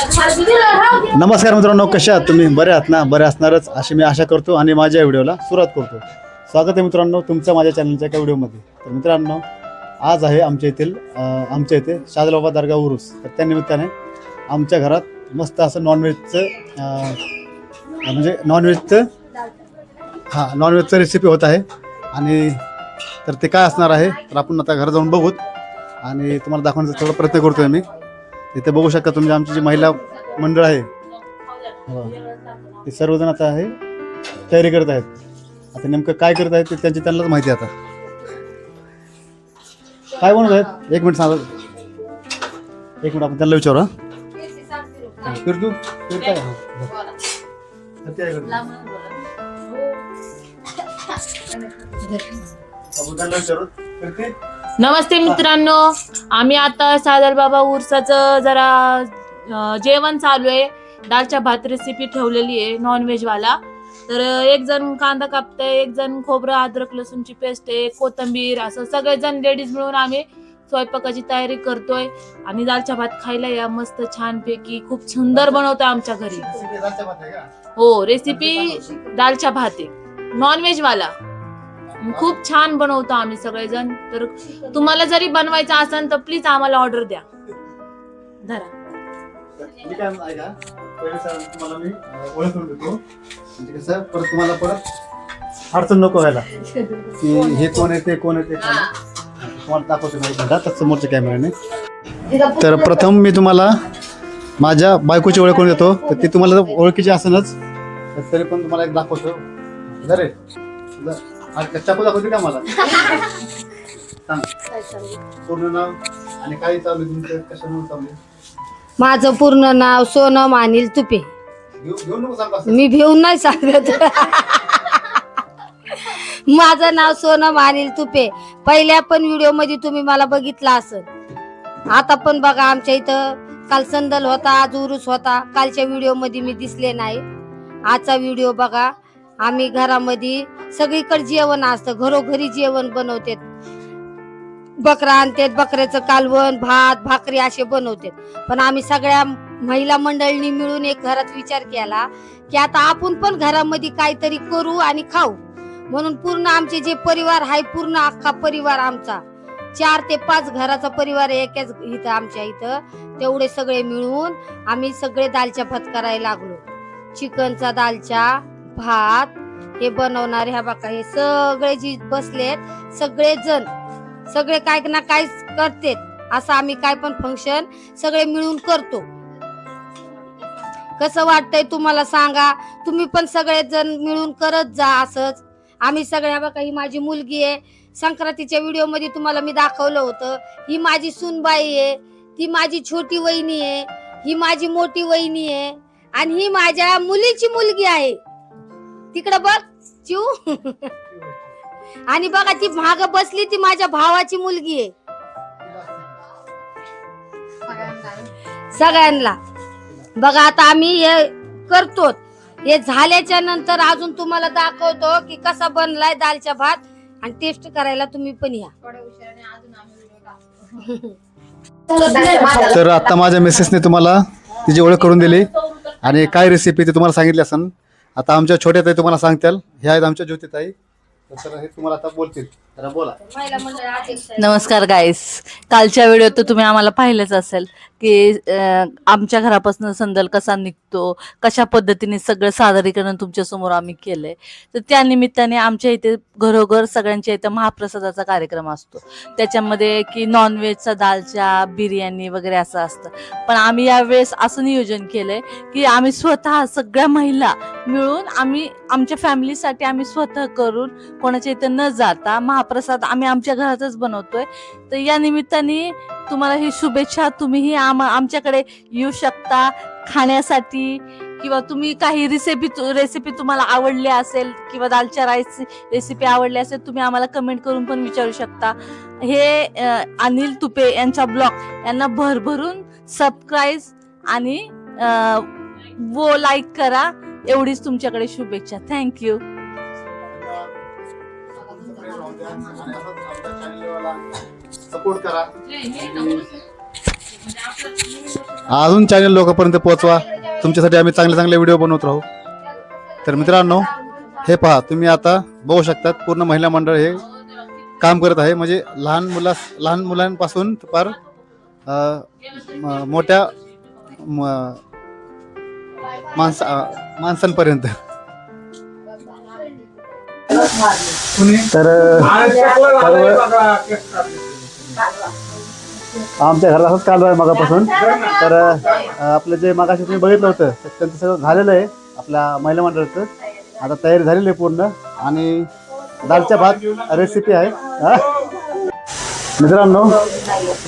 नमस्कार मित्रांनो कशा आहात तुम्ही? बरे आहात ना? बरे असणारच अशी मी आशा करतो आणि माझ्या व्हिडिओला सुरुवात करतो. स्वागत आहे मित्रांनो तुमचं माझ्या चॅनलच्या एका व्हिडिओमध्ये. तर मित्रांनो आज आहे आमच्या येथील आमच्या इथे शादलाबा दर्गा उरूस. तर त्यानिमित्ताने आमच्या घरात मस्त असं नॉनव्हेजचं म्हणजे नॉनव्हेजचं हां नॉनव्हेजचं रेसिपी होत आहे. आणि तर ते काय असणार आहे तर आपण आता घरात जाऊन बघूत. आणि तुम्हाला दाखवण्याचा थोडा प्रयत्न करतोय मी. इथे बघू शकता तुम्ही आमची जी महिला मंडळ आहे. ते सर्वजण आता आहे तयारी करत आहेत आता नेमकं काय करत आहेत ते त्यांची त्यांनाच माहिती आता काय बनवत आहेत एक मिनिट सांगा एक मिनिट आपण त्यांना विचारू हा फिर तू फिर काय हा, हा. तर ते आहे त्यांना विचारू फिर ते? नमस्ते मित्रांनो. आम्ही आता सादर बाबा उरसाचं जरा जेवण चालू आहे. दालच्या भात रेसिपी ठेवलेली आहे नॉनव्हेज वाला. तर एक जण कांदा कापतंय एक जण खोबरं अद्रक लसूणची पेस्ट आहे कोथंबीर असं सगळेजण लेडीज मिळून आम्ही स्वयंपाकाची तयारी करतोय. आणि दालच्या भात खायला या मस्त छानपैकी खूप सुंदर बनवतोय आमच्या घरी? हो रेसिपी दालच्या भात आहे. नॉनव्हेज वाला. खूप छान बनवतो आम्ही सगळेजण. तर तुम्हाला जरी बनवायचं असेल तर प्लीज आम्हाला ऑर्डर द्या. धरा. मी काय म्हणतो ऐका पहिले सर तुम्हाला मी अं, ओळखून देतो. म्हणजे कसं परत तुम्हाला परत अडचण नको व्हायला. की हे कोण आहे ते कोण आहे ते कोण आहे. तुम्हाला दाखवतो मी मिनिटात समोरच्या कॅमेऱ्याने तर प्रथम मी तुम्हाला माझ्या बायकोची ओळख करून देतो. तर ती तुम्हाला ओळखीची असेलच तर तरी पण तुम्हाला एक दाखवतो. जरे चाकू दाखवते का मला? सांग. पूर्ण नाव आणि काय चालू आहे तुमचं? कशामुळे चालू आहे? माझं पूर्ण नाव सोनम अनिल तुपे. घेऊ घेऊ नको सांग असं. मी भिवून नाही सांगत. माझं नाव सोनम अनिल तुपे. पहिल्या पण व्हिडिओमध्ये तुम्ही मला बघितलं असेल. आता पण बघा आमच्या इथं काल संदल होता आज उरुस होता. कालच्या व्हिडिओमध्ये मी दिसले नाही. आजचा व्हिडिओ बघा. आम्ही घरामध्ये सगळीकडे जेवण असतं. घरोघरी जेवण बनवते बकरा आणतात बकऱ्याचं कालवण भात भाकरी असे बनवतात. पण आम्ही सगळ्या महिला मंडळींनी मिळून एक घरात विचार केला की आता आपण पण घरामध्ये काहीतरी करू आणि खाऊ. म्हणून पूर्ण आमचे जे परिवार आहे पूर्ण अख्खा परिवार आमचा चार ते पाच घराचा परिवार एकाच इथं आमच्या इथं. तेवढे सगळे मिळून आम्ही सगळे दालच्या भात करायला लागलो. चिकनचा दालच्या भात हे बनवणारे ह्या बाका हे सगळे जी बसलेत सगळे जण सगळे काय ना काय करतेत असं आम्ही काय पण फंक्शन सगळे मिळून करतो. कसं वाटतंय तुम्हाला सांगा? तुम्ही पण सगळे जण मिळून करत जा असंच. आम्ही सगळ्या बघा ही माझी मुलगी आहे. संक्रांतीच्या व्हिडिओमध्ये तुम्हाला मी दाखवलं होतं. ही माझी सुनबाई आहे. ती माझी छोटी वहिनी आहे. ही माझी मोठी वहिनी आहे. आणि ही माझ्या मुलीची मुलगी आहे. तिकडं बघ चिव आणि बघा ती माग बसली ती माझ्या भावाची मुलगी आहे. सगळ्यांना. बघा आता आम्ही हे करतो हे झाल्याच्यानंतर अजून तुम्हाला दाखवतो की कसा बनलाय दालचा भात. आणि टेस्ट करायला तुम्ही पण या. तर आता माझ्या मिसेसने तुम्हाला तिची ओळख करून दिली. आणि काय रेसिपी ते तुम्हाला सांगितली असं आता आमच्या छोट्या ताई तुम्हाला सांगतील. ह्या आहेत आमच्या ज्योतिताई तर हे तुम्हाला आता बोलतील. तर बोला. नमस्कार गाईस कालच्या व्हिडिओत तर तुम्ही आम्हाला पाहिलंच असेल की आमच्या घरापासून संदल कसा निघतो कशा पद्धतीने सगळं सादरीकरण तुमच्यासमोर आम्ही केलंय. तर त्या निमित्ताने आमच्या इथे घरोघर सगळ्यांच्या इथं महाप्रसादाचा कार्यक्रम असतो. त्याच्यामध्ये की नॉनव्हेजचा दालच्या बिर्याणी वगैरे असं असतं. पण आम्ही यावेळेस असं नियोजन केलंय की आम्ही स्वतः सगळ्या महिला मिळून आम्ही आमच्या फॅमिलीसाठी आम्ही स्वतः करून कोणाच्या इथं न जाता महाप्रसाद आम्ही आमच्या घरातच बनवतोय. तर या निमित्ताने तुम्हाला ही शुभेच्छा तुम्हीही आम आमच्याकडे येऊ शकता खाण्यासाठी किंवा तुम्ही काही रेसिपी रेसिपी तुम्हाला आवडली असेल किंवा दालच्या राईस रेसिपी आवडली असेल तुम्ही आम्हाला कमेंट करून पण विचारू शकता. हे अनिल तुपे यांचा ब्लॉग यांना भरभरून सबस्क्राईब आणि वो लाईक करा. एवढीच तुमच्याकडे शुभेच्छा. थँक्यू सपोर्ट करा. आणि अजून चॅनल लोकांपर्यंत पोहोचवा. तुमच्यासाठी आम्ही चांगले चांगले व्हिडिओ बनवत राहू. तर मित्रांनो हे पहा तुम्ही आता बघू शकतात पूर्ण महिला मंडळ हे काम करत आहे. म्हणजे लहान मुला लहान मुलांपासून फार मोठ्या माणसा माणसांपर्यंत तर आमच्या घरात असंच कालू आहे मगापासून. तर आपलं जे मगाशी तुम्ही बघितलं होतं त्यांचं सगळं झालेलं आहे आपल्या महिला मंडळाचं. आता तयारी झालेली आहे पूर्ण. आणि दालच्या भात रेसिपी आहे. मित्रांनो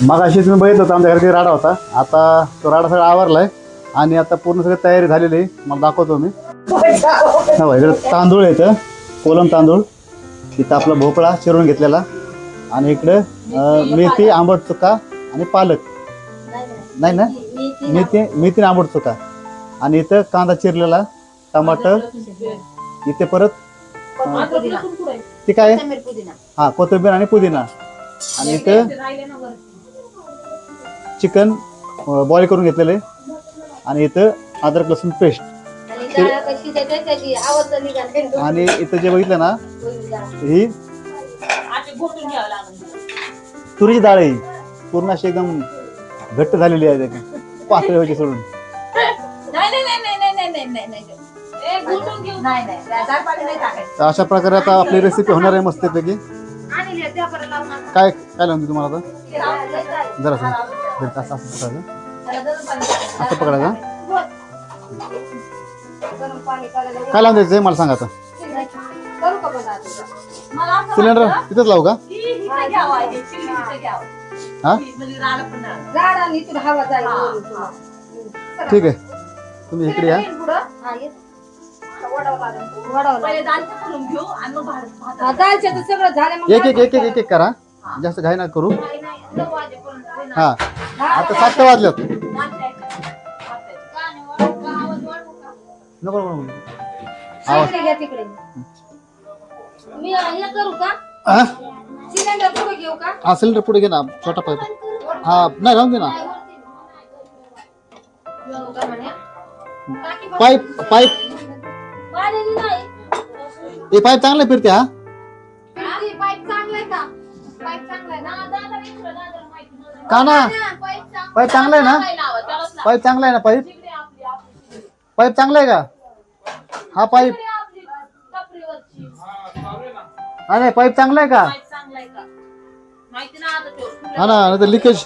मगाशी तुम्ही बघितलं होतं आमच्या घरी राडा होता. आता तो राडा सगळा आवरलाय. आणि आता पूर्ण सगळी तयारी झालेली आहे. मला दाखवतो मी. हो इकडे तांदूळ येतं कोलम तांदूळ. इथं आपला भोपळा चिरून घेतलेला. आणि इकडे मेथी आंबट चुका आणि पालक. नाही ना? मेथी मेथी आंबट चुका. आणि इथं कांदा चिरलेला टमाटर. इथे परत ते काय? आहे? हा कोथिंबीर आणि पुदिना. आणि इथं चिकन बॉईल करून घेतलेलं आहे. आणि इथं अद्रक लसूण पेस्ट आणि इथं जे बघितलं ना ही तुरीची डाळ आहे ही. पूर्ण अशी एकदम घट्ट झालेली आहे. पातळ व्हायची सोडून. तर अशा प्रकारे आता आपली रेसिपी होणार आहे मस्तपैकी. काय काय लावून तुम्हाला आता? जरा असं असं असं पकडायचं काय लावून द्यायचं मला सांगा आता. सिलेंडर तिथंच लावू का? हा? ठीक आहे. तुम्ही इकडे या. दालच्या तर सगळं झालं मग एक एक एक एक एक एक करा. जास्त घाई नका करू. हा. आता सात वाजल्यात. नको नको, नको. आवाज. तिकडे घ्या तिकडे. मी हे करू का? हा? सिलेंडर पुढे घेऊ का? हा सिलेंडर पुढे घे ना छोटा पाईप हा नाही राहून दे ना. Pipe pipe. हे पाईप चांगलं फिरते हा. का? ना? का ना? पाईप चांगला आहे ना? पाईप चांगला आहे ना पाईप? पाईप चांगला आहे का? हा पाईप. अरे पाईप चांगला आहे का? हा ना नाही तर लिकेज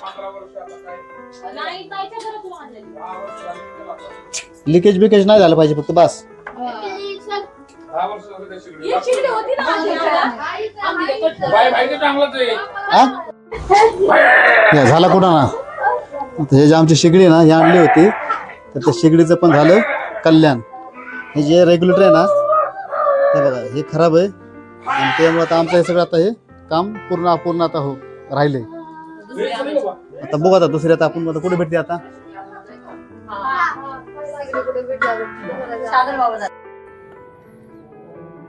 लिकेज बिकेज नाही झालं पाहिजे फक्त बस. होती ना या, झाला कुठं ना? हे जे आमची शेगडी आहे ना हे आणली होती. तर त्या शेगडीचं पण झालं कल्याण. हे जे रेग्युलेटर आहे ना हे बघा हे खराब आहे. आणि त्यामुळे आता आमचं हे सगळं आता हे काम पूर्ण अपूर्ण आता हो राहिले आता बघू आता दुसरी आता आपण आता कुठे भेटते आता?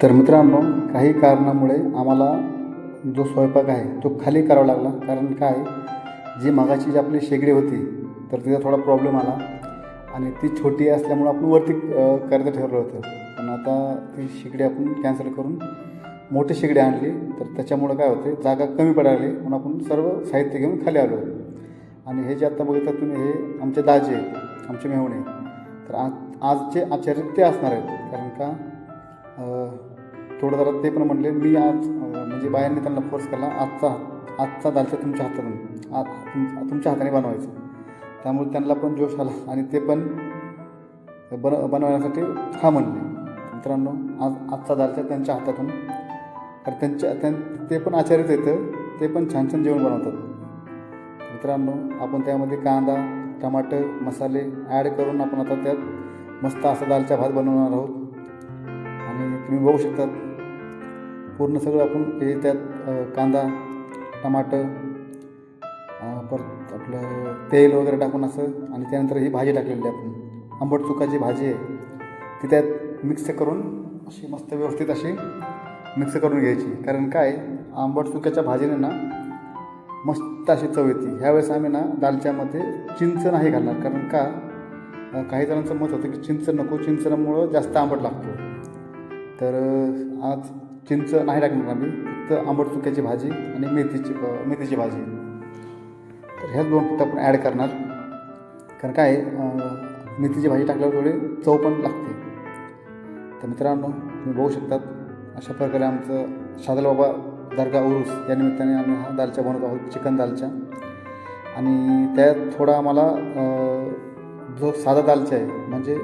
तर मित्रांनो काही कारणामुळे आम्हाला जो स्वयंपाक आहे तो खाली करावा लागला. कारण काय? जी मागाची जी आपली शेगडी होती तर तिचा थोडा प्रॉब्लेम आला. आणि ती छोटी असल्यामुळं आपण वरती करायचं ठरलं होतं. पण आता ती शेगडी आपण कॅन्सल करून मोठी शेगडी आणली. तर त्याच्यामुळं काय होते जागा कमी पडायला. म्हणून आपण सर्व साहित्य घेऊन खाली आलो. आणि हे जे आता बघितलं तुम्ही हे आमचे दाजे आमचे मेहुणे. तर आज आजचे आचार्य ते असणार आहेत. कारण का? थोडं जरा ते पण म्हणले मी आज म्हणजे बायांनी त्यांना फोर्स केला आजचा आजचा दालचा तुमच्या हातातून आ तुम तुमच्या हाताने बनवायचं. त्यामुळे त्यांना पण जोश आला आणि ते पण बन बनवण्यासाठी हा म्हणले. मित्रांनो आज आजचा दालचा त्यांच्या हातातून. तर त्यांच्या त्यां ते पण आचार्यच येतं ते पण छान छान जेवण बनवतात. मित्रांनो आपण त्यामध्ये कांदा टमाटर मसाले ॲड करून आपण आता त्यात मस्त असा दालचा भात बनवणार आहोत. आणि तुम्ही बघू शकता पूर्ण सगळं आपण हे त्यात कांदा टमाटर परत आपलं तेल वगैरे टाकून असं आणि त्यानंतर ही भाजी टाकलेली आहे आपण. आंबट चुकाची भाजी आहे. ती त्यात मिक्स करून अशी मस्त व्यवस्थित अशी मिक्स करून घ्यायची. कारण काय? आंबट चुक्याच्या भाजीने ना मस्त अशी चव येते. ह्यावेळेस आम्ही ना दालच्यामध्ये चिंच नाही घालणार. कारण का? काही जणांचं मत होतं की चिंच नको. चिंचनामुळं जास्त आंबट लागतो. तर आज चिंच नाही टाकणार आम्ही फक्त आंबट चुक्याची भाजी आणि मेथीची मेथीची भाजी. तर ह्याच दोन फक्त आपण ॲड करणार. कारण काय आहे, मेथीची भाजी टाकल्यावर थोडी चव पण लागते. तर मित्रांनो तुम्ही बघू शकतात अशा प्रकारे आमचं शादलबाबा दर्गा उरूस या निमित्ताने आम्ही हा दालचा बनवत आहोत चिकन दालचा. आणि त्यात थोडा आम्हाला जो साधा दालचा आहे म्हणजे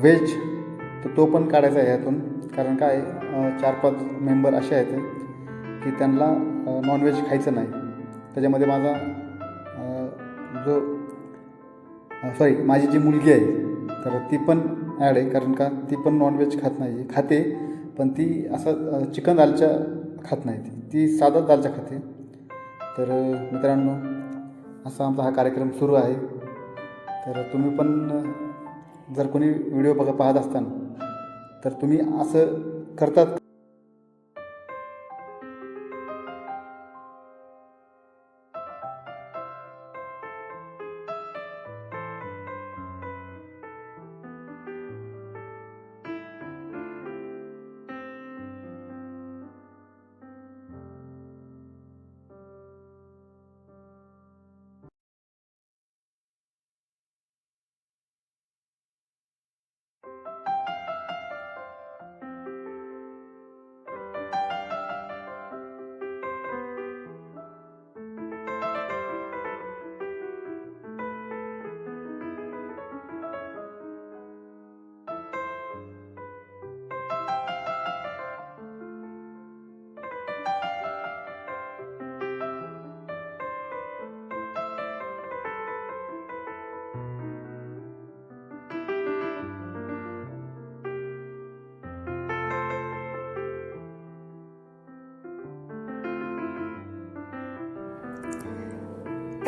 व्हेज तर तो पण काढायचा आहे यातून. कारण काय चार पाच मेंबर असे आहेत की त्यांना नॉनव्हेज खायचं नाही. त्याच्यामध्ये माझा जो सॉरी माझी जी मुलगी आहे तर ती पण ॲड आहे. कारण का ती पण नॉनव्हेज खात नाही. खाते पण ती असं चिकन दालच्या खात नाही. ती ती साधा दालच्या खाते. तर मित्रांनो असा आमचा हा कार्यक्रम सुरू आहे. तर तुम्ही पण जर कोणी व्हिडिओ बघा पाहत असताना तर तुम्ही असं करतात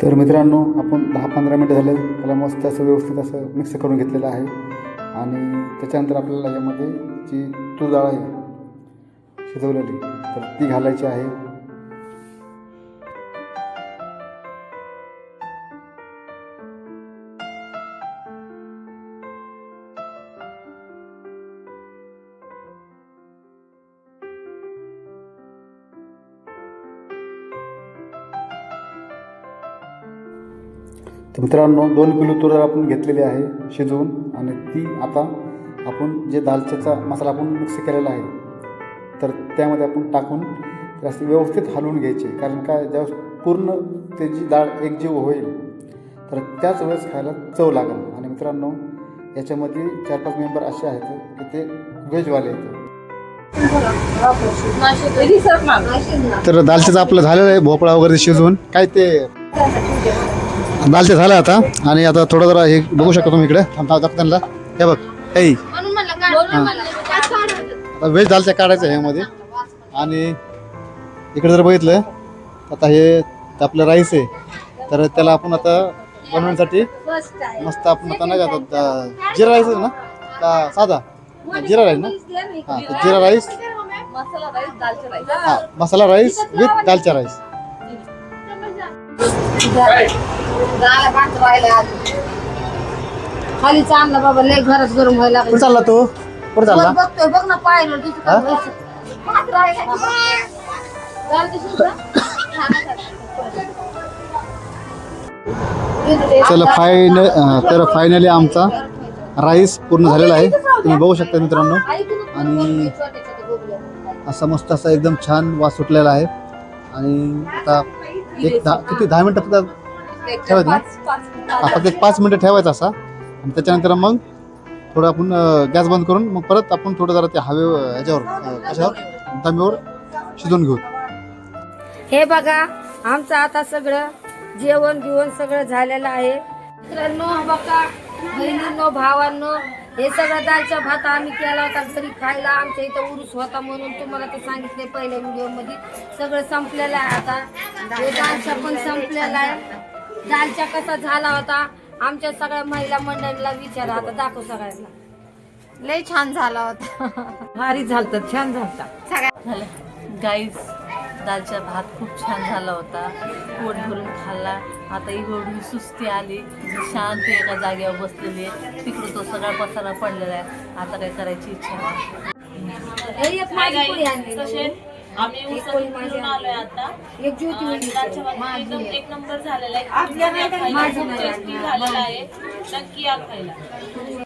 तर मित्रांनो आपण दहा पंधरा मिनटं झालं. त्याला मस्त असं व्यवस्थित असं मिक्स करून घेतलेलं आहे. आणि त्याच्यानंतर आपल्याला यामध्ये जी तूर डाळ आहे शिजवलेली तर ती घालायची आहे. तर मित्रांनो दोन किलो तूर डाळ आपण घेतलेली आहे शिजवून आणि ती आता आपण जे दालच्याचा मसाला आपण मिक्स केलेला आहे तर त्यामध्ये आपण टाकून असे व्यवस्थित हलवून घ्यायचे. कारण काय ज्यावेळेस पूर्ण त्याची डाळ एकजीव होईल तर त्याच वेळेस खायला चव लागेल. आणि मित्रांनो याच्यामध्ये चार पाच मेंबर असे आहेत की ते व्हेजवाले आहेत. तर दालच्याचं आपलं झालेलं आहे भोपळा वगैरे शिजवून. काय ते? दालच्या झालं आता. आणि आता थोडं जरा हे बघू शकता तुम्ही इकडे. थांबता दाखवताना हे बघ. काही आता व्हेज दालच्या काढायचं ह्यामध्ये आणि इकडे जर बघितलं आता हे आपलं राईस आहे. तर त्याला आपण आता बनवण्यासाठी मस्त आपण आता नाही का आता जिरा राईस आहे ना? का साधा. जिरा राईस ना? हां तर जिरा राईस राईस हां मसाला राईस विथ दालच्या राईस खाली चांगला बाबा लय घरात गरम व्हायला कुठं चालला तो? कुठं चालला? वर बघतोय बघ ना पाहिलं तिथं हा? चला फायन तर फायनली आमचा राईस पूर्ण झालेला आहे. तुम्ही बघू शकता मित्रांनो. आणि असा मस्त असा एकदम छान वास सुटलेला आहे. आणि आता एक दहा किती? दहा मिनटं फक्त ठेवायचं ना. हा, फक्त एक पाच मिनटं ठेवायचं असा. आणि त्याच्यानंतर मग थोडं आपण गॅस बंद करून मग परत आपण थोडं जरा ते हवे ह्याच्यावर अं, कशावर? दमीवर शिजवून घेऊ. हे बघा आमचं आता सगळं जेवण बिवण सगळं झालेलं आहे. मित्रांनो बघा बहिणींनो भावांनो हे सगळं दालच्या भात आम्ही केला होता घरी खायला आमच्या इथं उरूस होता म्हणून तुम्हाला तर सांगितले पहिल्या व्हिडिओमध्ये सगळं संपलेलं आहे आता. हे दालच्या पण संपलेला आहे. दालच्या कसा झाला होता? आमच्या सगळ्या महिला मंडळीला विचारा आता दाखव सगळ्यांना. लय छान झाला होता. भारी झालत छान झालता. गाईज दालचा भात खूप छान झाला होता. पोट भरून खाल्ला. आता एवढी सुस्ती आली. शांत एका जागेवर बसलेली आहे. तिकडं तो सगळा पसारा पडलेला आहे. आता काय करायची इच्छा नाही. आम्ही उसातून आलोय आता. एक ज्योती आणि दालच्या भात एकदम एक नंबर झालेला आहे. खूप टेस्टी झालेला आहे. नक्की या खायला.